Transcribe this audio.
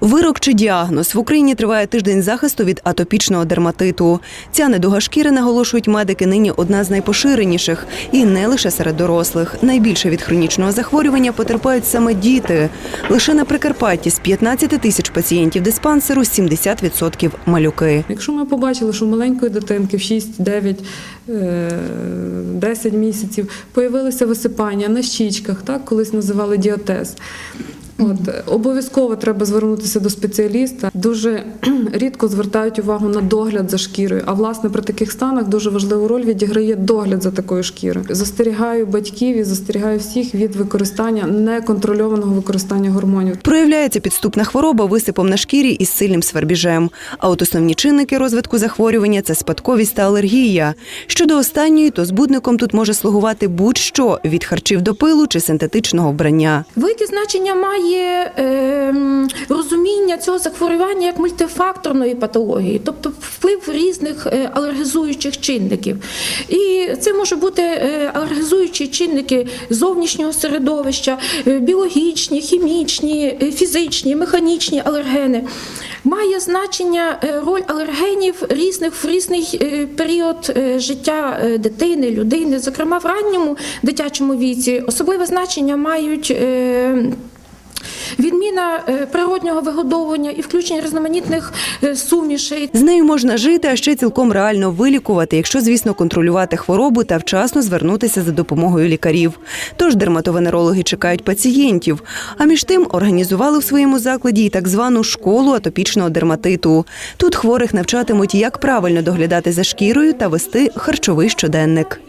Вирок чи діагноз в Україні триває тиждень захисту від атопічного дерматиту. Ця недуга шкіри, наголошують медики, нині одна з найпоширеніших і не лише серед дорослих. Найбільше від хронічного захворювання потерпають саме діти. Лише на Прикарпатті з 15 тисяч пацієнтів диспансеру 70% малюки. Якщо ми побачили, що у маленької дитинки в 6, 9, е, 10 місяців появилося висипання на щічках, так, колись називали діатез. От, обов'язково треба звернутися до спеціаліста. Дуже рідко звертають увагу на догляд за шкірою. А власне при таких станах дуже важливу роль відіграє догляд за такою шкірою. Застерігаю батьків і застерігаю всіх від використання неконтрольованого використання гормонів. Проявляється підступна хвороба висипом на шкірі із сильним свербіжем. А от основні чинники розвитку захворювання це спадковість та алергія. Щодо останньої, то збудником тут може слугувати будь-що від харчів до пилу чи синтетичного вбрання. Велике значення має е, розуміння цього захворювання як мультифакторної патології, тобто вплив різних е, алергізуючих чинників. І це може бути е, алергізуючі чинники зовнішнього середовища, е, біологічні, хімічні, фізичні, механічні алергени. Має значення роль алергенів різних в різний період життя дитини, людини, зокрема в ранньому дитячому віці. Особливе значення мають. Відміна е, природнього вигодовування і включення різноманітних е, сумішей. З нею можна жити, а ще цілком реально вилікувати, якщо, звісно, контролювати хворобу та вчасно звернутися за допомогою лікарів. Тож дерматовенерологи чекають пацієнтів. А між тим організували в своєму закладі і так звану школу атопічного дерматиту. Тут хворих навчатимуть, як правильно доглядати за шкірою та вести харчовий щоденник.